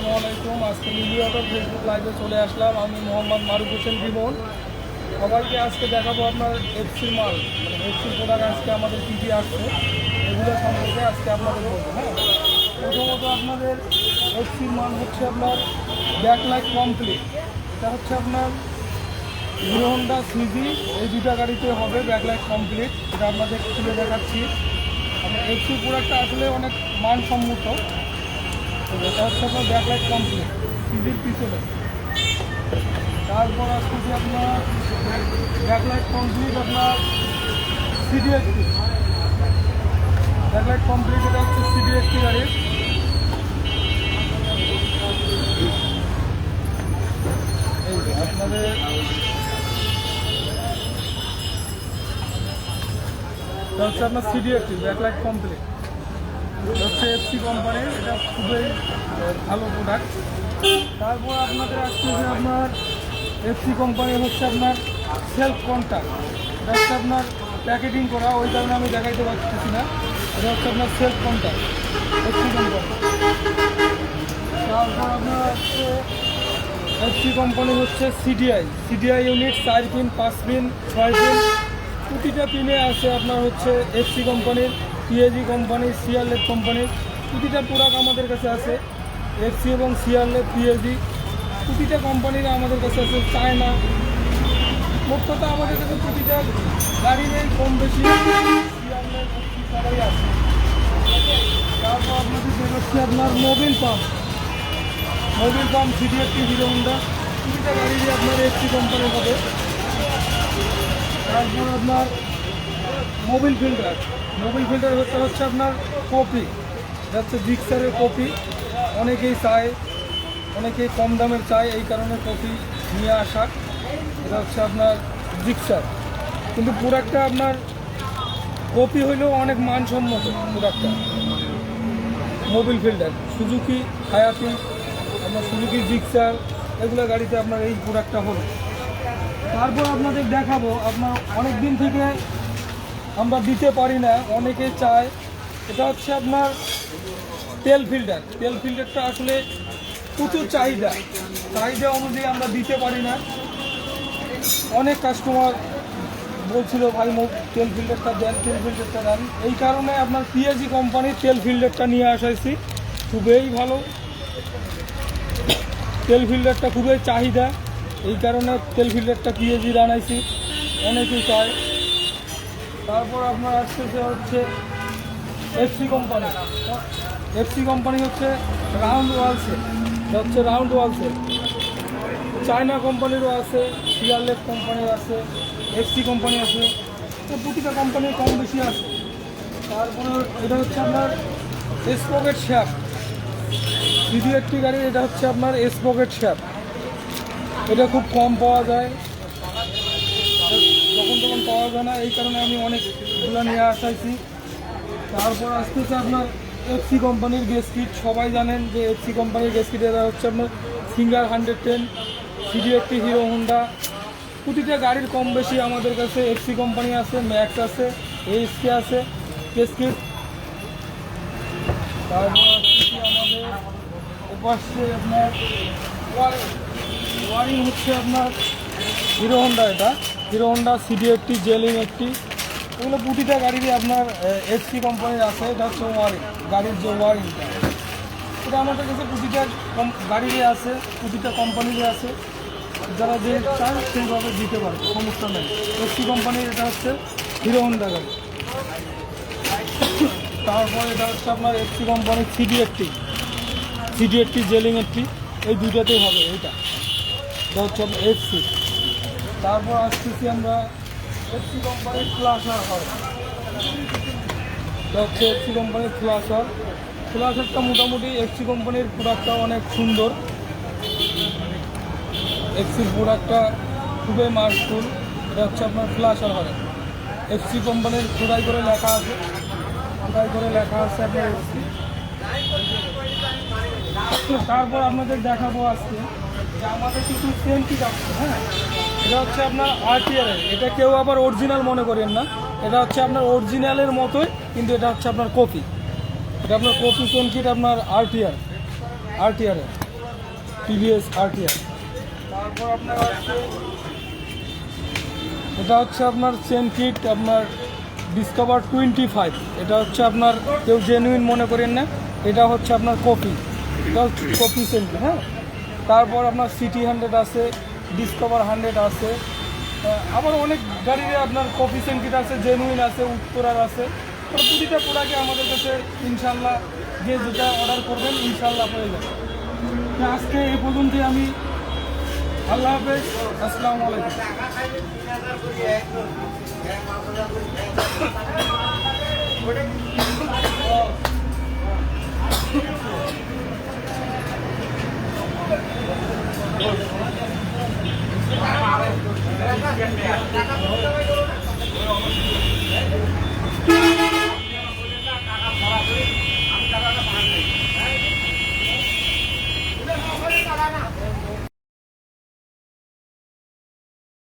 আসসালামু আলাইকুম। আজকে অটোর ফেসবুক লাইভে চলে আসলাম। আমি মোহাম্মদ মারুফ হোসেন বিমন সবাইকে আজকে দেখাবো আপনার এফসির মাল। মানে এফসির প্রোডাক্ট আজকে আমাদের কী কী আসছে, এগুলো সম্পর্কে আজকে আপনাদের বলব হ্যাঁ? প্রথমত আপনাদের এফসির মাল হচ্ছে আপনার ব্যাকলাইট কমপ্লিট এটা হচ্ছে আপনার হিরো হন্ডা এই দুটা গাড়িতে হবে ব্যাকলাইট কমপ্লিট এটা আপনাদের খুলে দেখাচ্ছি। আপনার এফসি প্রোডাক্টটা আসলে অনেক মানসম্মত। এটা আপনার ব্যাকলাইট কমপ্লিট পিছনে। তারপর আপনার ব্যাকলাইট কমপ্লিট আপনার ব্যাকলাইট কমপ্লিট এটা হচ্ছে সিডি একটি গাড়ি এই যে আপনাদের হচ্ছে আপনার ব্যাকলাইট কমপ্লিট হচ্ছে কোম্পানির এটা খুবই ভালো প্রোডাক্ট তারপর আপনাদের আসতেছে আপনার এফসি কোম্পানি হচ্ছে আপনার সেলফ কন্ট্যাক্ট এটা হচ্ছে আপনার প্যাকেটিং করা, ওই কারণে আমি দেখাইতে পারতেছি না। এটা হচ্ছে আপনার সেলফ কন্ট্যাক্ট এফসি কোম্পানি তারপর আপনার হচ্ছে এফসি কোম্পানি হচ্ছে সিডিআই সিডিআই ইউনিট চার পিন, পাঁচ পিন, ছয় পিন। প্রতিটা পিনে আছে আপনার হচ্ছে এফসি কোম্পানির পিএজি কোম্পানি সিআরলেট কোম্পানির প্রতিটা প্রোডাক্ট আমাদের কাছে আছে। এফসি এবং সিআরলেট পিএজি প্রতিটা কোম্পানির আমাদের কাছে আছে। চায়না মোট কথা আমাদের কাছে প্রতিটা গাড়ির কম বেশি। সবাই আছে। তারপর আপনাদের আপনার mobil pump mobil pump CD একটি হিরো হোন্ডা প্রতিটা গাড়িরই আপনার এফসি কোম্পানির হবে। তারপর আপনার মোবিল ফিল্টার মোবিল ফিল্টার হচ্ছে হচ্ছে আপনার কপি। যাচ্ছে জিক্সারের কপি। অনেকেই চায়, অনেকেই কম দামের চায় এই কারণে কপি নিয়ে আসা। এটা হচ্ছে আপনার জিক্সার কিন্তু প্রোডাক্টটা আপনার কপি হইলেও অনেক মানসম্মত প্রোডাক্টটা মোবিল ফিল্টার। সুজুকি হায়াতি আপনার সুজুকি জিক্সার এগুলো গাড়িতে আপনার এই প্রোডাক্টটা হলো তারপর আপনাদের দেখাবো, আপনার অনেক দিন থেকে আমরা দিতে পারি না, অনেকে চায়। এটা হচ্ছে আপনার তেল ফিল্টার তেল ফিল্টারটা আসলে প্রচুর চাহিদা। চাহিদা অনুযায়ী আমরা দিতে পারি না। অনেক কাস্টমার বলছিল, ভাই তেল ফিল্টারটা দেন, তেল ফিল্টারটা দেন। এই কারণে আপনার পিএজি কোম্পানির তেল ফিল্টারটা নিয়ে আসাইছি। খুবই ভালো। তেল ফিল্টারটা খুবই চাহিদা। এই কারণে তেল ফিল্টারটা পিএজি আনাইছি। অনেকেই চায়। তারপর আপনার আসতেছে হচ্ছে এফসি কোম্পানি এফসি কোম্পানি হচ্ছে রাউন্ড ওয়ালসে হচ্ছে রাউন্ড ওয়ালসে চায়না কোম্পানিরও আছে সিয়ারলেট কোম্পানির আছে এফসি কোম্পানি আছে। তো প্রতিটা কোম্পানির কম বেশি আছে। তারপরে এটা হচ্ছে আপনার স্পকেট শ্যাপ দ্বিতীয় একটি গাড়ি এটা হচ্ছে আপনার স্পকেট শ্যাপ এটা খুব কম পাওয়া যায়। যায় না এই কারণে আমি অনেকগুলো নিয়ে আসাইছি। তারপর আসতে আসতেছে আপনার এফসি কোম্পানির গেস্কিট সবাই জানেন যে এফসি কোম্পানির গেস্কিট এটা হচ্ছে আপনার সিঙ্গার হান্ড্রেড টেন সিডি একটি হিরো হোন্ডা প্রতিটা গাড়ির কম বেশি আমাদের কাছে এফসি কোম্পানি আছে ম্যাক্স আছে এইচকে আছে গেস্কিট তারপর আসতেছি আমাদের ওপাশে আপনার ওয়ারিং হচ্ছে আপনার হিরো হোন্ডা এটা। হিরো হোন্ডা সিডি একটি জেলিং একটি এগুলো প্রতিটা গাড়িরই আপনার এফসি কোম্পানির আছে, এটা হচ্ছে ওয়ারিং গাড়ির যে ওয়ারিংটা এটা। আমাদের কাছে প্রতিটা গাড়িরই আছে প্রতিটা কোম্পানিরই আছে। যারা যে চান সেইভাবে দিতে পারে, সমস্যা নেই। এফসি কোম্পানির এটা হচ্ছে হিরো হন্ডা গাড়ি। তারপর এটা হচ্ছে আপনার এফসি কোম্পানির সিডি একটি সিডি একটি জেলিং একটি এই দুইটাতেই হবে এইটা এটা হচ্ছে আপনার এফসি তারপর আসতেছি আমরা এফসি কোম্পানির ফ্লাশার হয় এটা হচ্ছে এফসি কোম্পানির ফ্লাশার ফ্লাশারটা মোটামুটি এফসি কোম্পানির প্রোডাক্টটা অনেক সুন্দর। এফসির প্রোডাক্টটা খুবই মার্কফুল এটা হচ্ছে আপনার ফ্লাশার হয় এফসি কোম্পানির খোদাই করে লেখা আছে। খোদাই করে লেখা আছে আপনার এফসি তারপর আপনাদের দেখাবো আজকে আমাদের কিছু সেন্টিক আছে হ্যাঁ? এটা হচ্ছে আপনার আরটিআর এটা কেউ আবার অরিজিনাল মনে করেন না। এটা হচ্ছে আপনার অরিজিনালের মতোই, কিন্তু এটা হচ্ছে আপনার কপি এটা আপনার কপি সেন্টিট আপনার আরটিআর আরটিআর টিভিএস আরটিআর তারপর আপনার আছে, এটা হচ্ছে আপনার চেন কিট আপনার ডিসকভার টোয়েন্টি ফাইভ এটা হচ্ছে আপনার, কেউ জেনুইন মনে করেন না। এটা হচ্ছে আপনার কপি এটা হচ্ছে কপি কিট হ্যাঁ? তারপর আপনার সিটি হান্ড্রেড আছে ডিসকভার হান্ড্রেড আছে। আবার অনেক গাড়িতে আপনার কফি সেন্টির আছে জেনুইন আছে, উত্তরার আছে। তো প্রতিটা প্রোডাক্টে আমাদের কাছে ইনশাল্লাহ যে যেটা অর্ডার করবেন ইনশাল্লাহ হয়ে যাবে। আজকে এ পর্যন্ত আমি। আল্লাহ হাফেজ, আসসালামু আলাইকুম।